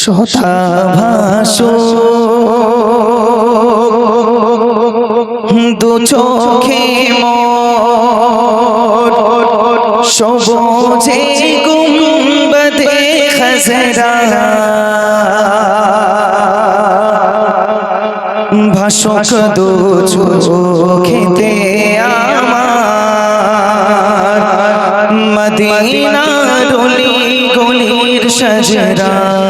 শতাভাস দু চোখে মোর সবুজে গুম্বদে খজরা। দু চোখেতে আমার। মদিনা রুলি গলির সজরা।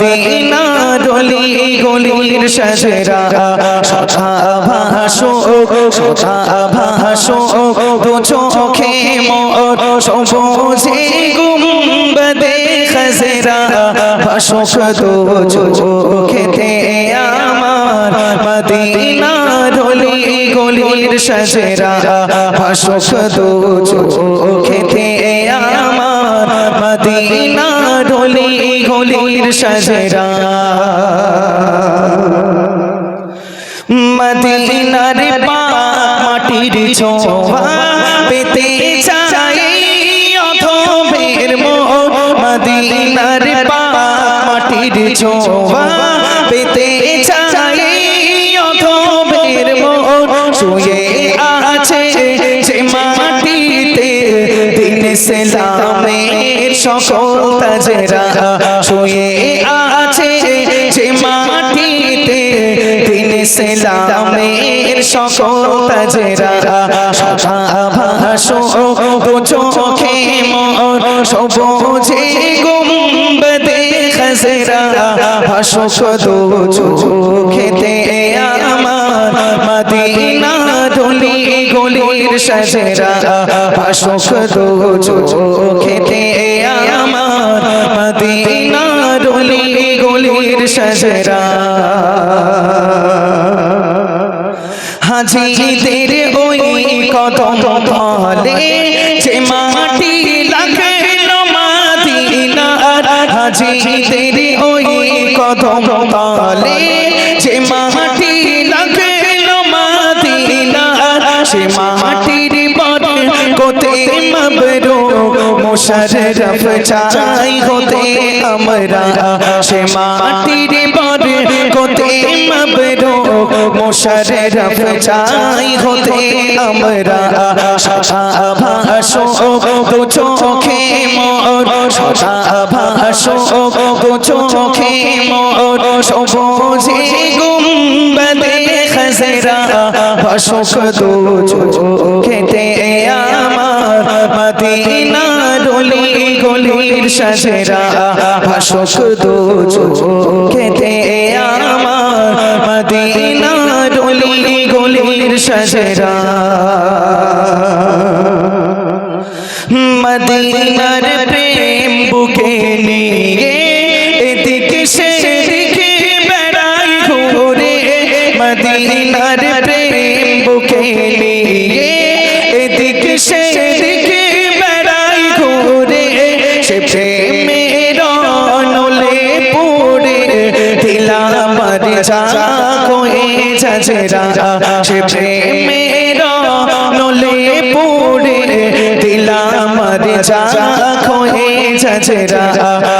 মদিনা রুলি গলির সজরা সদা ভাসো সদা ভাসো, দু চোখে মোর সবুজে গুম্বদে খজরা। ভাসক দু চোখেতে আমার মদিনা রুলি গলির সজরা। ভাসক দু চোখেতে আমার মদিনা রুলি গলির সজরা। মদিনার মাটির ছোঁয়া পেতে চাই অথবের মোর মদিনার মাটির ছোঁয়া পেতে চাই অথবের মোর শুয়ে দিন সেলামের সকল তাজরা শুয়ে আছে যে মাটিতে। দিন সেলামের সকল তাজরা। সদা ভাসো চোখে মোর সবুজে গুম্বদে খজরা। ভাসক দু চোখেতে আমার মদিনা গলির সজরা ভাসক দু চোখেতে আমার মদিনা রুলি গলির সজরা। হাজিদের ওই কদম তলে যে মাটি লাগে মাদিনার। হাজিদের ওই কদম তলে যে মাটি মুশাররফ চাই হতে আমরা সে মাটির বড় কোতে মবরো মুশাররফ চাই হতে আমরা সদা ভাসো দু চোখে মোর সদা ভাসো দু চোখে মোর সবুজে গুম্বদে খজরা ভাসক দু চোখেতে আমার, মদিনা গলির সজরা ভাসক দু চোখেতে আমার মদিনা রুলি গলির সজরা মদিনার প্রেম বুকে নিয়ে এদিকে সেদিকে বেড়াই ঘুরে, মদিনার দিলাম আমার যা সে প্রেমের নলে পড়ে দিলাম আমার যা কয়ে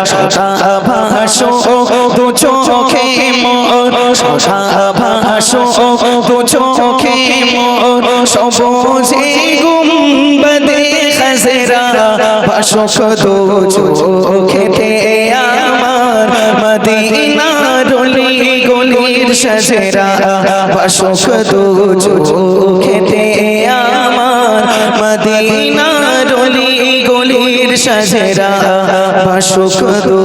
সদা ভাসো দু চোখে মোর সদা ভাসো দু চোখে মোর সবুজে গুম্বদে খজরা ভাসক দু চোখেতে সজরা ভাসক দু চোখেতে আমার মদিনা রলি গলির সজরা ভাসক দু